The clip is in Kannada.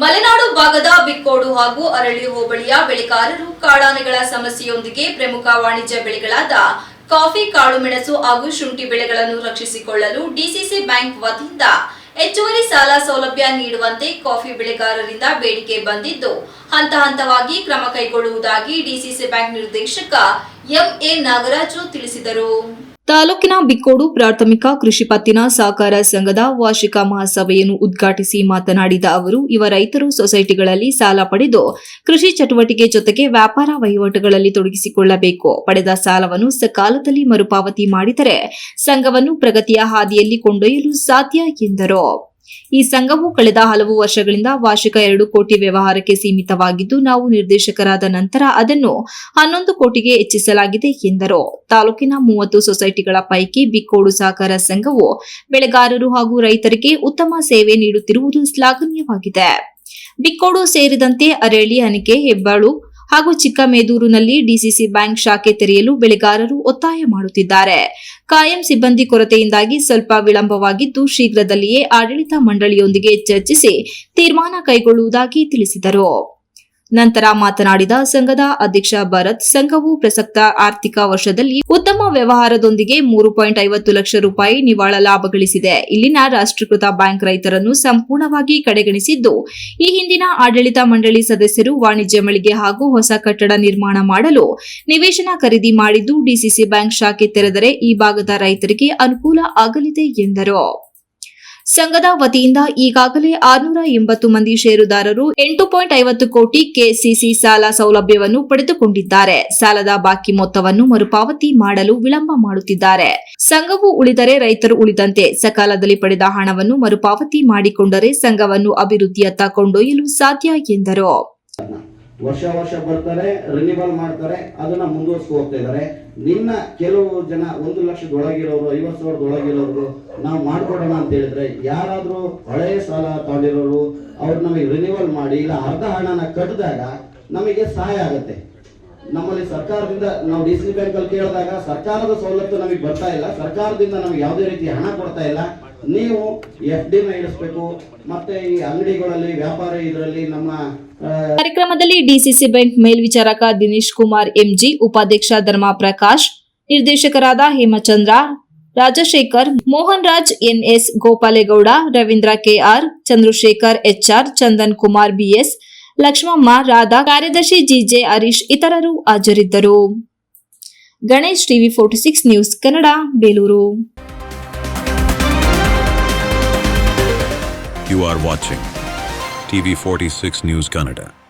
ಮಲೆನಾಡು ಭಾಗದ ಬಿಕ್ಕೋಡು ಹಾಗೂ ಅರಳಿ ಹೋಬಳಿಯ ಬೆಳೆಗಾರರು ಕಾಡಾನೆಗಳ ಸಮಸ್ಯೆಯೊಂದಿಗೆ ಪ್ರಮುಖ ವಾಣಿಜ್ಯ ಬೆಳೆಗಳಾದ ಕಾಫಿ, ಕಾಳುಮೆಣಸು ಹಾಗೂ ಶುಂಠಿ ಬೆಳೆಗಳನ್ನು ರಕ್ಷಿಸಿಕೊಳ್ಳಲು ಡಿಸಿಸಿ ಬ್ಯಾಂಕ್ ವತಿಯಿಂದ ಹೆಚ್ಚುವರಿ ಸಾಲ ಸೌಲಭ್ಯ ನೀಡುವಂತೆ ಕಾಫಿ ಬೆಳೆಗಾರರಿಂದ ಬೇಡಿಕೆ ಬಂದಿದ್ದು, ಹಂತ ಹಂತವಾಗಿ ಕ್ರಮ ಕೈಗೊಳ್ಳುವುದಾಗಿ ಡಿಸಿಸಿ ಬ್ಯಾಂಕ್ ನಿರ್ದೇಶಕ ಎಂಎ ನಾಗರಾಜು ತಿಳಿಸಿದರು. ತಾಲೂಕಿನ ಬಿಕ್ಕೋಡು ಪ್ರಾಥಮಿಕ ಕೃಷಿ ಪತ್ತಿನ ಸಹಕಾರ ಸಂಘದ ವಾರ್ಷಿಕ ಮಹಾಸಭೆಯನ್ನು ಉದ್ಘಾಟಿಸಿ ಮಾತನಾಡಿದ ಅವರು, ಇವ ರೈತರು ಸೊಸೈಟಿಗಳಲ್ಲಿ ಸಾಲ ಪಡೆದು ಕೃಷಿ ಚಟುವಟಿಕೆ ಜೊತೆಗೆ ವ್ಯಾಪಾರ ವಹಿವಾಟುಗಳಲ್ಲಿ ತೊಡಗಿಸಿಕೊಳ್ಳಬೇಕು. ಪಡೆದ ಸಾಲವನ್ನು ಸಕಾಲದಲ್ಲಿ ಮರುಪಾವತಿ ಮಾಡಿದರೆ ಸಂಘವನ್ನು ಪ್ರಗತಿಯ ಹಾದಿಯಲ್ಲಿ ಕೊಂಡೊಯ್ಯಲು ಸಾಧ್ಯ ಎಂದರು. ಈ ಸಂಘವು ಕಳೆದ ಹಲವು ವರ್ಷಗಳಿಂದ ವಾರ್ಷಿಕ ಎರಡು ಕೋಟಿ ವ್ಯವಹಾರಕ್ಕೆ ಸೀಮಿತವಾಗಿದ್ದು, ನಾವು ನಿರ್ದೇಶಕರಾದ ನಂತರ ಅದನ್ನು ಹನ್ನೊಂದು ಕೋಟಿಗೆ ಹೆಚ್ಚಿಸಲಾಗಿದೆ ಎಂದರು. ತಾಲೂಕಿನ ಮೂವತ್ತು ಸೊಸೈಟಿಗಳ ಪೈಕಿ ಬಿಕ್ಕೋಡು ಸಹಕಾರ ಸಂಘವು ಬೆಳೆಗಾರರು ಹಾಗೂ ರೈತರಿಗೆ ಉತ್ತಮ ಸೇವೆ ನೀಡುತ್ತಿರುವುದು ಶ್ಲಾಘನೀಯವಾಗಿದೆ. ಬಿಕ್ಕೋಡು ಸೇರಿದಂತೆ ಅರಳಿ ಹನಿಕೆ ಹೆಬ್ಬಾಳು ಹಾಗೂ ಚಿಕ್ಕಮೇದೂರಿನಲ್ಲಿ ಡಿಸಿಸಿ ಬ್ಯಾಂಕ್ ಶಾಖೆ ತೆರೆಯಲು ಬೆಳೆಗಾರರು ಒತ್ತಾಯ ಮಾಡುತ್ತಿದ್ದಾರೆ. ಕಾಯಂ ಸಿಬ್ಬಂದಿ ಕೊರತೆಯಿಂದಾಗಿ ಸ್ವಲ್ಪ ವಿಳಂಬವಾಗಿದ್ದು ಶೀಘ್ರದಲ್ಲಿಯೇ ಆಡಳಿತ ಮಂಡಳಿಯೊಂದಿಗೆ ಚರ್ಚಿಸಿ ತೀರ್ಮಾನ ಕೈಗೊಳ್ಳುವುದಾಗಿ ತಿಳಿಸಿದರು. ನಂತರ ಮಾತನಾಡಿದ ಸಂಘದ ಅಧ್ಯಕ್ಷ ಭರತ್, ಸಂಘವು ಪ್ರಸಕ್ತ ಆರ್ಥಿಕ ವರ್ಷದಲ್ಲಿ ಉತ್ತಮ ವ್ಯವಹಾರದೊಂದಿಗೆ ಮೂರು ಪಾಯಿಂಟ್ ಐವತ್ತು ಲಕ್ಷ ರೂಪಾಯಿ ನಿವ್ವಳ ಲಾಭ ಗಳಿಸಿದೆ. ಇಲ್ಲಿನ ರಾಷ್ಟ್ರೀಕೃತ ಬ್ಯಾಂಕ್ ರೈತರನ್ನು ಸಂಪೂರ್ಣವಾಗಿ ಕಡೆಗಣಿಸಿದ್ದು, ಈ ಹಿಂದಿನ ಆಡಳಿತ ಮಂಡಳಿ ಸದಸ್ಯರು ವಾಣಿಜ್ಯ ಮಳಿಗೆ ಹಾಗೂ ಹೊಸ ಕಟ್ಟಡ ನಿರ್ಮಾಣ ಮಾಡಲು ನಿವೇಶನ ಖರೀದಿ ಮಾಡಿದ್ದು, ಡಿಸಿಸಿ ಬ್ಯಾಂಕ್ ಶಾಖೆ ತೆರೆದರೆ ಈ ಭಾಗದ ರೈತರಿಗೆ ಅನುಕೂಲ ಆಗಲಿದೆ ಎಂದರು. ಸಂಘದ ವತಿಯಿಂದ ಈಗಾಗಲೇ ಆರುನೂರ ಎಂಬತ್ತು ಮಂದಿ ಷೇರುದಾರರು ಎಂಟು ಪಾಯಿಂಟ್ ಐವತ್ತು ಕೋಟಿ ಕೆಸಿಸಿ ಸಾಲ ಸೌಲಭ್ಯವನ್ನು ಪಡೆದುಕೊಂಡಿದ್ದಾರೆ. ಸಾಲದ ಬಾಕಿ ಮೊತ್ತವನ್ನು ಮರುಪಾವತಿ ಮಾಡಲು ವಿಳಂಬ ಮಾಡುತ್ತಿದ್ದಾರೆ. ಸಂಘವು ಉಳಿದರೆ ರೈತರು ಉಳಿದಂತೆ ಸಕಾಲದಲ್ಲಿ ಪಡೆದ ಹಣವನ್ನು ಮರುಪಾವತಿ ಮಾಡಿಕೊಂಡರೆ ಸಂಘವನ್ನು ಅಭಿವೃದ್ಧಿಯತ್ತ ಕೊಂಡೊಯ್ಯಲು ಸಾಧ್ಯ ಎಂದರು. ವರ್ಷ ವರ್ಷ ಬರ್ತಾರೆ ರಿನಿವಲ್ ಮಾಡ್ತಾರೆ, ಅದನ್ನ ಮುಂದುವರ್ಸ್ಕೊ ಹೋಗ್ತಾ ಇದ್ದಾರೆ ನಿನ್ನ ಕೆಲವು ಜನ ಒಂದು ಲಕ್ಷದೊಳಗಿರೋರು, ಐವತ್ತು ಸಾವಿರದೊಳಗಿರೋರು, ನಾವು ಮಾಡ್ಕೊಡೋಣ ಅಂತ ಹೇಳಿದ್ರೆ ಯಾರಾದ್ರೂ ಹಳೆಯ ಸಾಲ ತಗೊಂಡಿರೋರು, ಅವ್ರು ನಮಗೆ ರಿನಿವಲ್ ಮಾಡಿ, ಇಲ್ಲ ಅರ್ಧ ಹಣನ ಕಟ್ಟಿದಾಗ ನಮಗೆ ಸಹಾಯ ಆಗುತ್ತೆ. ನಮ್ಮಲ್ಲಿ ಸರ್ಕಾರದಿಂದ ನಾವು ಡಿ ಸಿ ಬ್ಯಾಂಕ್ ಅಲ್ಲಿ ಕೇಳಿದಾಗ ಸರ್ಕಾರದ ಸವಲತ್ತು ನಮಗೆ ಬರ್ತಾ ಇಲ್ಲ. ಸರ್ಕಾರದಿಂದ ನಮಗೆ ಯಾವುದೇ ರೀತಿ ಹಣ ಕೊಡ್ತಾ ಇಲ್ಲ. ನೀವು ಎಫ್ ಡಿನ ಇಡಿಸ್ಬೇಕು ಮತ್ತೆ ಈ ಅಂಗಡಿಗಳಲ್ಲಿ, ವ್ಯಾಪಾರ ಇದರಲ್ಲಿ ನಮ್ಮ ಕಾರ್ಯಕ್ರಮದಲ್ಲಿ ಡಿಸಿಸಿ ಬ್ಯಾಂಕ್ ಮೇಲ್ವಿಚಾರಕ ದಿನೇಶ್ ಕುಮಾರ್ ಎಂಜಿ, ಉಪಾಧ್ಯಕ್ಷ ಧರ್ಮ ಪ್ರಕಾಶ್ ನಿರ್ದೇಶಕರಾದ Hemachandra, Rajashekar Mohan Raj NS Gopalegowda, Ravindra KR Chandrashekar HR Chandan Kumar BS Lakshmamma, Radha, ಕಾರ್ಯದರ್ಶಿ ಜಿಜೆ ಹರೀಶ್ ಇತರರು ಹಾಜರಿದ್ದರು. Ganesh TV forty six news Kannada, Belur. You are watching TV46 News Canada.